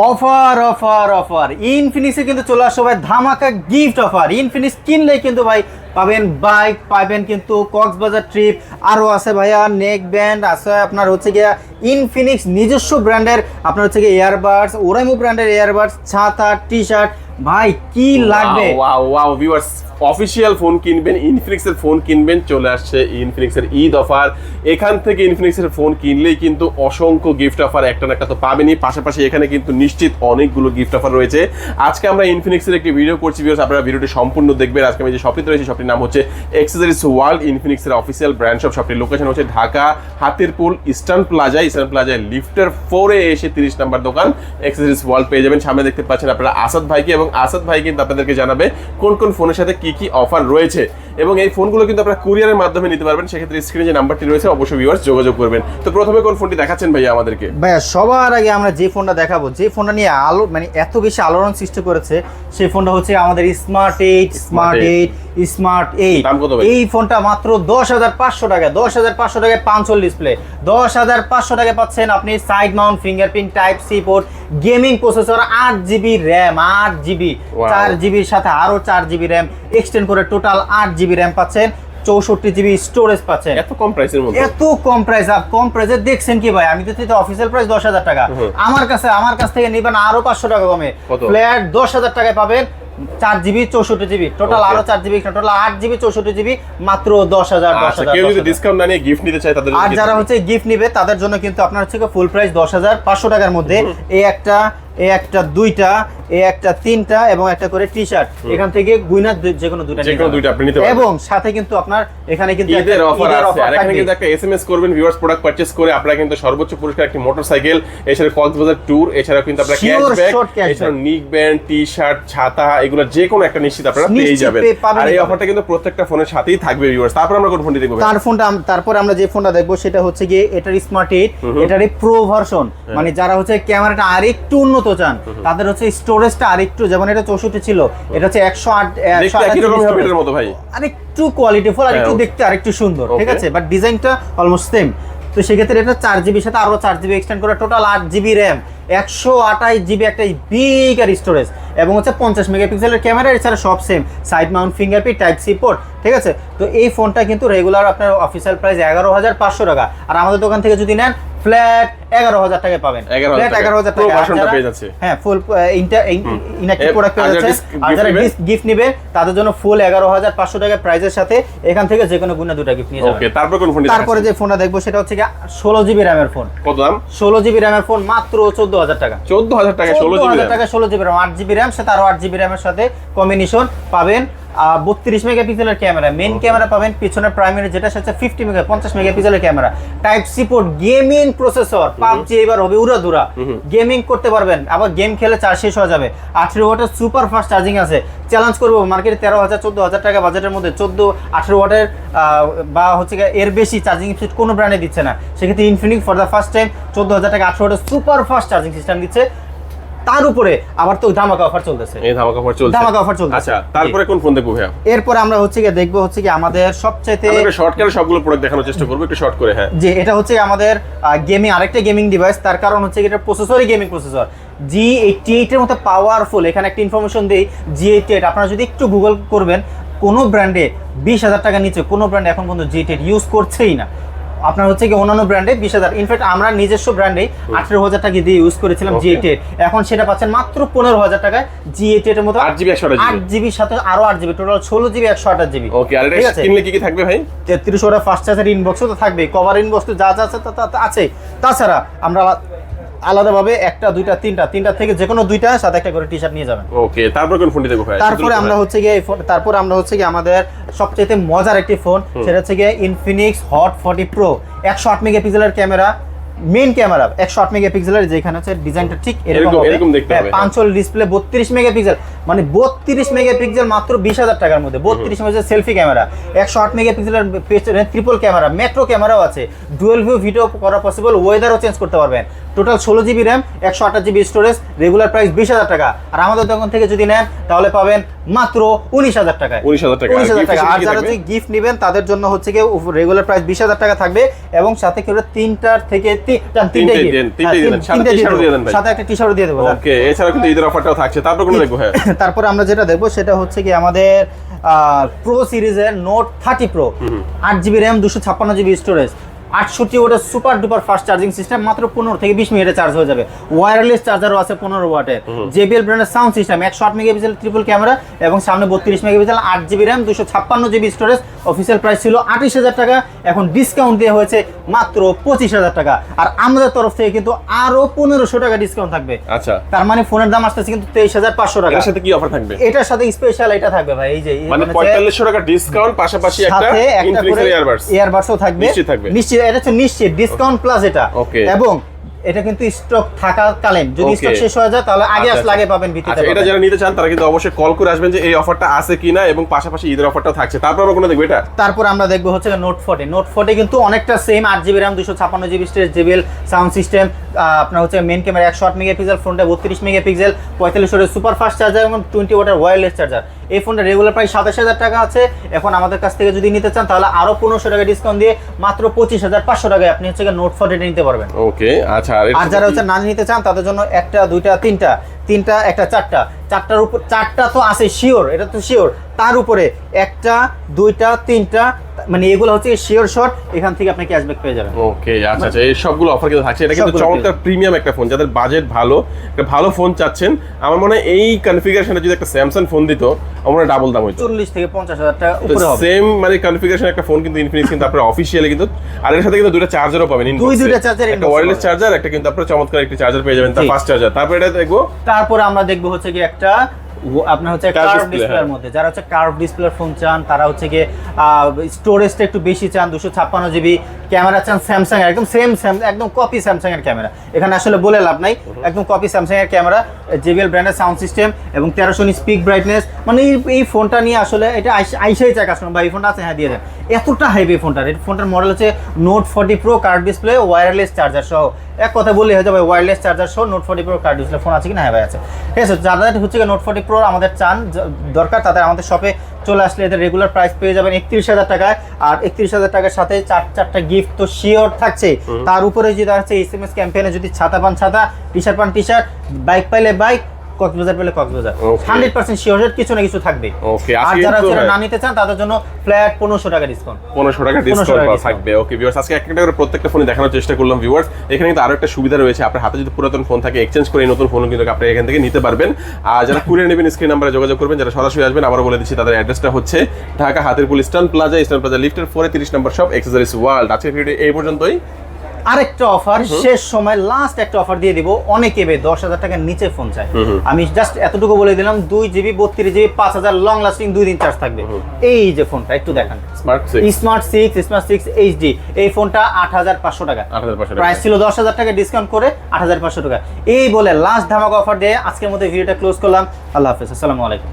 Offer offer offer. ইনফিনিক্সে কিন্তু চলে আসছে ভাই ধামাকা গিফট অফার ইনফিনিক্স কিনলেই কিন্তু ভাই পাবেন বাইক পাবেন কিন্তু কক্সবাজার ট্রিপ আরও আছে ভাইয়া নেক ব্যান্ড আছে আপনার হচ্ছে গিয়া ইনফিনিক্স নিজস্ব ব্র্যান্ডের আপনার হচ্ছে গিয়ে ইয়ারবাডস ওরাইমো ব্র্যান্ডের ইয়ারবাডস ছাতা টি শার্ট ভাই কি লাগবে? Wow wow viewers official phone কিনবেন ইনফিনিক্স এর ফোন কিনবেন, চলে আসছে ইনফিনিক্স এর ঈদ অফার এখান থেকে ইনফিনিক্স এর ফোন কিনলেই কিন্তু অসংখ্য গিফট অফার একটা না একটা তো পাবেনই। পাশাপাশি এখানে কিন্তু নিশ্চিত অনেকগুলো গিফট অফার রয়েছে। আজকে আমরা ইনফিনিক্স এর একটি ভিডিও করছি ভিউয়ার্স আপনারা ভিডিওটি সম্পূর্ণ দেখবেন। আজকে আমি যে শপটিতে রয়েছে শপটির নাম হচ্ছে এক্সেসরিজ ওয়ার্ল্ড ইনফিনিক্স এর অফিসিয়াল ব্র্যান্ড শপ শপটির লোকেশন হচ্ছে Dhaka, Hatirpool eastern plaza eastern প্লাজায় লিফটার ফোরে এসে তিরিশ নাম্বার দোকান এক্সেসরিজ ওয়ার্ল্ড পেয়ে যাবেন। সামনে দেখতে পাচ্ছেন আপনারা আসাদ ভাইকে এবং আসাদ ভাই কিন্তু আপনাদেরকে জানাবে কোন কোন ফোনের সাথে কি কি অফার রয়েছে? এবং এই ফোনগুলো কিন্তু আপনারা কুরিয়ারের মাধ্যমে নিতে পারবেন। সেক্ষেত্রে স্ক্রিনে যে নাম্বারটি রয়েছে অবশ্যই ভিউয়ার্স যোগাযোগ করবেন। তো প্রথমে কোন ফোনটি দেখাচ্ছেন ভাইয়া আমাদেরকে? ভাইয়া সবার আগে আমরা যে ফোনটা দেখাবো যে ফোনটা নিয়ে আলো মানে এত বেশি আলোড়ন সৃষ্টি করেছে সেই ফোনটা হচ্ছে আমাদের smart eight smart eight smart eight এই ফোনটা মাত্র দশ হাজার পাঁচশো টাকা দশ হাজার পাঁচশো টাকায় পাঁচশো ডিসপ্লে দশ হাজার পাঁচশো টাকা পাচ্ছেন আপনি side mount fingerprint type C port gaming processor আট জিবি র্যাম আট জিবি. চার জিবির সাথে আরও চার জিবি র্যাম এক্সটেন্ড করে টোটাল আট জিবি র্যাম পাচ্ছেন চৌষট্টি জিবি স্টোরেজ পাচ্ছেন। এত কম প্রাইসের মধ্যে? এত কম প্রাইস আর কম প্রাইসে দেখছেন কি ভাই? আমি তো অফিসিয়াল প্রাইস দশ হাজার টাকা। আমার কাছে আমার কাছ থেকে নিবেন আরও পাঁচশো টাকা কমে? ফ্ল্যাট দশ হাজার টাকায় পাবেন চার জিবি চৌষট্টি জিবি। টোটাল আরও চার জিবি টোটাল আট জিবি চৌষট্টি জিবি মাত্র দশ হাজার দশ আচ্ছা হাজার কেউ যদি ডিসকাউন্ট না নিয়ে গিফট নিতে চায় তাদের আর যারা হচ্ছে গিফট নিবে তাদের জন্য কিন্তু আপনার হচ্ছে ফুল প্রাইস দশ হাজার পাঁচশো টাকার মধ্যে এই একটা এই একটা দুইটা এই একটা তিনটা এবং একটা করে টি শার্ট এখান থেকে গুইনা যে কোনো দুইটা যে কোনো দুইটা আপনি নিতে পারবেন। এবং সাথে কিন্তু আপনার এখানে কিন্তু ঈদের অফার আছে। আর এখানে কিন্তু একটা এসএমএস করবেন ভিউয়ার্স প্রোডাক্ট পারচেজ করে আপনারা কিন্তু সর্বোচ্চ পুরস্কার একটি মোটরসাইকেল এছাড়া কক্সবাজার ট্যুর এছাড়া কিন্তু আপনারা ক্যাশব্যাক এছাড়া নিক ব্যান্ড টি শার্ট ছাতা এগুলো যে কোনো একটা নিশ্চিত আপনারা পেয়ে যাবেন। আর এই অফারটা কিন্তু প্রত্যেকটা ফোনের সাথেই থাকবে ভিউয়ার্স তারপর আমরা কোন ফোনটি দেখব? তার ফোনটা তারপরে আমরা যে ফোনটা দেখব সেটা হচ্ছে গিয়ে এটার স্মার্ট এইট এটার প্রো ভার্সন হ্যাঁ। মানে যারা হচ্ছে ক্যামেরাটা আরেকটু উন্নত চান তাদের হচ্ছে স্টোরেজটা আরেকটু যেমন এটা চৌষট্টি ছিল এটা হচ্ছে একশো আট একশো দেখতে একই রকম মতো ভাই। আরেকটু কোয়ালিটি ফুল আরেকটু হ্যাঁ, দেখতে আরেকটু সুন্দর ঠিক আছে? বাট ডিজাইনটা অলমোস্ট সেম তো সেক্ষেত্রে এটা চার জিবির সাথে আরও চার জিবি এক্সটেন্ড করে টোটাল আট জিবি র্যাম একশো আঠাশ জিবি একটা বিগ আর স্টোরেজ এবং হচ্ছে পঞ্চাশ মেগাপিক্সেলের ক্যামেরা এছাড়া সব same side mount fingerprint type C port ঠিক আছে? তো এই ফোনটা কিন্তু রেগুলার আপনার অফিসিয়াল প্রাইস এগারো হাজার পাঁচশো টাকা। আর আমাদের দোকান থেকে যদি নেন ফ্ল্যাট এগারো হাজার টাকায় পাবেন। ফ্ল্যাট এগারো হাজার টাকা পেয়ে যাচ্ছে। হ্যাঁ ফুল ইনঅ্যাক্টিভ প্রোডাক্ট পেয়ে যাচ্ছে। আর যারা গিফট নিবে তাদের জন্য ফুল এগারো হাজার পাঁচশো টাকা প্রাইজের সাথে এখান থেকে যে কোনো গুণে দুটা গিফট নিয়ে ওকে যাবেন তারপর কোন ফোনটি তারপরে যে ফোনটা দেখব সেটা হচ্ছে কি ষোলো জিবি র্যামের ফোন কত দাম? ষোলো জিবি র্যামের ফোন মাত্র চোদ্দ হাজার টাকা। চোদ্দ হাজার টাকা ষোলো হাজার টাকা ষোলো জিবি র্যাম আট জিবি র্যাম সাথে আরও আট জিবি র্যামের সাথে কম্বিনেশন পাবেন। বত্রিশ মেগাপিক্সেলের ক্যামেরা। মেন ক্যামেরা পাবেন পিছনে প্রাইমারি যেটা সেটা ফিফটি মেগা পঞ্চাশ মেগাপিক্সেলের camera. Type C port gaming processor PUBG এবার হবে উড়াধুরা গেমিং করতে পারবেন আবার গেম খেলে চার্জ শেষ হয়ে যাবে। আঠেরো ওয়াটের সুপার ফাস্ট চার্জিং আছে। চ্যালেঞ্জ করব মার্কেটে তেরো হাজার চোদ্দ হাজার টাকা বাজেটের মধ্যে। চোদ্দ আঠেরো ওয়াটের বা হচ্ছে এর বেশি চার্জিং স্পিড কোনো ব্র্যান্ডে দিচ্ছে না। সেক্ষেত্রে Infinix for the first time চোদ্দ হাজার টাকা আঠেরো ওয়াটের সুপার ফাস্ট চার্জিং সিস্টেম দিচ্ছে। তার উপরে আবার তো ধামাকা অফার চলতেছে। এই ধামাকা অফার চলছে। ধামাকা offer চলছে। আচ্ছা তারপরে কোন ফোন দেখব ভাইয়া? এরপরে আমরা হচ্ছে গিয়ে দেখব হচ্ছে কি আমাদের সবচাইতে আমরা একটু শর্টকাটে সবগুলো প্রোডাক্ট দেখানোর চেষ্টা করব একটু শর্ট করে হ্যাঁ। যে এটা হচ্ছে আমাদের গেমিং আরেকটা গেমিং ডিভাইস তার কারণ হচ্ছে কি এটা প্রসেসরই গেমিং প্রসেসর জি এইটটি এইটের মতো পাওয়ারফুল এখানে একটা ইনফরমেশন দিই জি এইটটি এইট আপনারা যদি একটু গুগল করবেন কোনো ব্র্যান্ডে বিশ হাজার টাকা নিচে কোনো ব্র্যান্ড এখন পর্যন্ত জি এইট ইউজ করছেই না। আপনার হচ্ছে কি অন্যান্য ব্র্যান্ডে বিশ হাজার। ইনফ্যাক্ট আমরা নিজস্ব ব্র্যান্ডে আঠেরো হাজার টাকা দিয়ে ইউজ করেছিলাম জি এইট এখন সেটা পাচ্ছেন মাত্র পনেরো হাজার টাকায় জি এইট এর মতো আট জিবি একশো আট জিবি জিবির সাথে আরও আট জিবি টোটাল ষোলো জিবি একশো আঠাশ জিবি ওকে আর ঠিক আছে? কিনলে কি কি থাকবে ভাই? তেত্রিশ ওটা ফার্স্ট চার্জের ইনবক্সও তো থাকবে কভার ইনবক্স তো যা যা আছে তা আছে। তাছাড়া আমরা আলাদাভাবে একটা দুইটা তিনটা তিনটা থেকে যে কোনো দুইটা সাথে একটা করে টি শার্ট নিয়ে যাবেন। ওকে তারপর কোন ফোনটি দেখব ভাই? তারপরে আমরা হচ্ছে গিয়ে ফোন- তারপরে আমরা হচ্ছে গিয়ে আমাদের সবচেয়ে মজার একটি ফোন সেটা হচ্ছে গিয়ে ইনফিনিক্স হট ফর্টি প্রো একশো আট মেগাপিক্সেলের ক্যামেরা মেইন ক্যামেরা একশো আট মেগাপিক্সেলের যেখানে হচ্ছে ডিজাইনটা ঠিক এরকম এরকম- দেখতে হবে, হ্যাঁ। পাঁচল ডিসপ্লে বত্রিশ মেগাপিক্সেল। মানে বত্রিশ মেগাপিক্সেল মাত্র বিশ হাজার টাকার মধ্যে। বত্রিশ মেগাপিক্সেল সেলফি ক্যামেরা একশো আট মেগাপিক্সেলের ট্রিপল ক্যামেরা মেট্রো ক্যামেরাও আছে। ডুয়েল ভিউ ভিডিও করা পসিবল ওয়েদারও চেঞ্জ করতে পারবেন। টোটাল ষোলো জিবি র্যাম একশো আঠাশ জিবি স্টোরেজ রেগুলার প্রাইস বিশ হাজার টাকা। আর আমাদের দোকান থেকে যদি নেন তাহলে পাবেন মাত্র উনিশ হাজার টাকায়। 19,000 টাকা। উনিশ হাজার টাকা। আর যারা? যদি গিফট নেবেন তাদের জন্য হচ্ছে গিয়ে রেগুলার প্রাইস বিশ হাজার টাকা থাকবে এবং সাথে কেউ তিনটার থেকে হ্যাঁ, তিনটে। সাথে একটা টি শার্ট দিয়ে দেবো ওকে এছাড়া কিন্তু ঈদের অফারটাও থাকছে। তারপর কোনো দেখব হ্যাঁ। তারপরে আমরা যেটা দেখব সেটা হচ্ছে কি আমাদের প্রো সিরিজের নোট থার্টি প্রো আট জিবি র্যাম দুশো ছাপ্পান্ন জিবি স্টোরেজ আটষট্টি ওটা super duper fast charging system মাত্র পনেরো থেকে বিশ মিনিটে চার্জ হয়ে যাবে। ওয়্যারলেস চার্জারও আছে পনেরো ওয়াটের জেবিএল ব্র্যান্ডের সাউন্ড সিস্টেম একশো আট মেগাপিক্সেল ট্রিপল ক্যামেরা এবং সামনে বত্রিশ মেগাপিক্সেল আট জিবি র্যাম দুশো ছাপ্পান্ন জিবি স্টোরেজ অফিসিয়াল প্রাইস ছিল আঠাশ হাজার টাকা এখন ডিসকাউন্ট দেওয়া হয়েছে মাত্র পঁচিশ হাজার টাকা। আর আমাদের তরফ থেকে কিন্তু আরও পনেরোশো টাকা ডিসকাউন্ট থাকবে। আচ্ছা। তার মানে ফোনের দাম আসতেছে কিন্তু তেইশ হাজার পাঁচশো টাকা। এটার সাথে কি অফার থাকবে? এটার সাথে স্পেশাল এটা থাকবে ভাই এই যে মানে পঁয়তাল্লিশশো টাকা ডিসকাউন্ট পাশাপাশি একটা একটা করে ইয়ারবাডসও থাকবে। নিশ্চিত থাকবে। নিশ্চিত এটা হচ্ছে নিশ্চিত ডিসকাউন্ট প্লাস এটা। এবং এটা কিন্তু স্টক থাকাকালীন যদি স্টক শেষ হয়ে যায় তাহলে আগে আচ্ছা, আসলে আগে পাবেন ভিত্তিতে আচ্ছা এটা যারা নিতে চান তারা কিন্তু অবশ্যই কল করে আসবেন যে এই অফারটা আছে কিনা এবং পাশাপাশি ঈদের অফারটাও থাকছে। তারপর আমরা কোনো দেখব এটা? তারপর আমরা দেখব হচ্ছে নোট ফোর্টি নোট ফোর্টি কিন্তু অনেকটা সেম আট জিবি র্যাম দুশো ছাপ্পান্ন GB storage JBL sound system আপনার হচ্ছে মেন ক্যামেরা একশো আট মেগাপিক্সেল ফোনটা বত্রিশ মেগাপিক্সেল পঁয়তাল্লিশ সুপার ফাস্ট চার্জার এবং টোয়েন্টি ওয়াটের ওয়্যারলেস চার্জার এই ফোনটা রেগুলার প্রায় সাতাশ হাজার টাকা আছে। এখন আমাদের কাছ থেকে যদি নিতে চান তাহলে আরও পনেরোশো টাকা ডিসকাউন্ট দিয়ে মাত্র পঁচিশ হাজার পাঁচশো টাকায় আপনি হচ্ছে নোট ফোর নিতে পারবেন। ওকে আচ্ছা আর যারা হচ্ছে না নিতে চান তাদের জন্য একটা দুইটা তিনটা তিনটা একটা চারটা। চারটার উপর চারটা তো আছে শিওর এটা তো শিওর তার উপরে একটা দুইটা তিনটা মানে এগুলো হচ্ছে শিওর শট এখান থেকে আপনি ক্যাশব্যাক পেয়ে যাবেন। ওকে আচ্ছা আচ্ছা এই সবগুলো অফার কিন্তু থাকছে। এটা কিন্তু চমৎকার প্রিমিয়াম একটা ফোন যাদের বাজেট ভালো একটা ভালো ফোন চাচ্ছেন। আমার মনে হয় এই কনফিগারেশনে যদি একটা স্যামসাং ফোন দিত আমার মনে ডাবল দাম হইতো। চল্লিশ থেকে পঞ্চাশ হাজার টাকা উপরে হবে। সেম মানে কনফিগারেশন একটা ফোন কিন্তু ইনফিনিক্স কিন্তু আপনার অফিসিয়ালি কিন্তু আর এর সাথে কিন্তু দুটো চার্জারও পাবেন দুই। দুইটা charger একটা ওয়্যারলেস চার্জার একটা কিন্তু আপনার চমৎকার একটা চার্জার পেয়ে যাবেন তার ফাস্ট চার্জার তারপর এটা দেখব। তারপরে আমরা দেখব হচ্ছে কি একটা আপনার হচ্ছে কার্ভ ডিসপ্লের হ্যাঁ। মধ্যে। যারা হচ্ছে কার্ভ ডিসপ্লের ফোন চান তারা হচ্ছে গিয়ে স্টোরেজটা একটু বেশি চান দুশো ছাপ্পান্ন জিবি ক্যামেরা চান স্যামসাং একদম সেম একদম কপি স্যামসাং এর ক্যামেরা এখানে আসলে বলে লাভ নাই একদম কপি স্যামসাং এর ক্যামেরা জেবিএল ব্র্যান্ডের সাউন্ড সিস্টেম এবং তেরোশো স্পিক ব্রাইটনেস মানে এই ফোনটা নিয়ে আসলে এটা আইস- আইসাই চায় কাস্টমার বা এই ফোনটা আছে? হ্যাঁ দিয়ে দেন। এতটা হেভি ফোনটার এই ফোনটার মডেল হচ্ছে note forty pro curved display wireless charger সহ। এক কথা বললে হয়ে যাবে ওয়্যারলেস চার্জার সহ note forty pro curved display phone আছে কি না হ্যাঁ ভাই আছে। ঠিক আছে যাদের হচ্ছে নোট ফর্টি প্রো আমাদের চান দরকার তাদের আমাদের শপে চলে আসলে এদের রেগুলার প্রাইস পেয়ে যাবেন একত্রিশ হাজার টাকায়। আর একত্রিশ হাজার টাকার সাথে চার চারটা গিফট তো শিওর থাকছে। তার উপরে যদি আছে এস এম এস ক্যাম্পেইনে যদি ছাতা পান ছাতা টি শার্ট পান টি শার্ট বাইক পাইলে বাইক কক্সবাজার পেলে কক্সবাজার। হান্ড্রেড পার্সেন্ট শিওর কিছু না কিছু থাকবে। ওকে আর যারা হচ্ছে হ্যাঁ। না নিতে চান তাদের জন্য ফ্ল্যাট পনেরোশো টাকা ডিসকাউন্ট পনেরোশো টাকা ডিসকাউন্ট থাকবে। ওকে ভিউয়ার্স আজকে একটা একটা করে প্রত্যেকটা ফোনে দেখানোর চেষ্টা করলাম ভিউয়ার্স এখানে কিন্তু আরও একটা সুবিধা রয়েছে আপনার হাতে যদি পুরাতন ফোন থাকে এক্সচেঞ্জ করে নতুন ফোন কিন্তু আপনি এখান থেকে নিতে পারবেন। আর যারা কুরিয়ার নেবেন স্ক্রিন নাম্বারে যোগাযোগ করবেন যারা সরাসরি আসবেন আবার বলে দিচ্ছি তাদের অ্যাড্রেসটা হচ্ছে Dhaka Hatirpool Eastern Plaza Eastern Plaza লিফটের ফোরে তিরিশ নম্বর শপ এক্সেসরিজ ওয়ার্ল্ড আজকের ভিডিও এই পর্যন্তই। আরেকটা অফার শেষ সময় লাস্ট একটা অফার দিয়ে দিব। অনেকে বে দশ হাজার টাকার নিচে ফোন চাই আমি জাস্ট এতটুকু বলে দিলাম দুই জিবি বত্রিশ জিবি পাঁচ হাজার লং লাস্টিং দুই দিন চার্জ থাকবে। এই যে ফোনটা একটু দেখান। Smart six smart six HD এই ফোনটা আট হাজার পাঁচশো টাকা। প্রাইস ছিল দশ হাজার টাকা ডিসকাউন্ট করে আট হাজার পাঁচশো টাকা। এই বলে লাস্ট ধামাকা অফার দিয়ে আজকের মধ্যে ভিডিওটা ক্লোজ করলাম। আল্লাহ হাফেজ আসসালামু আলাইকুম।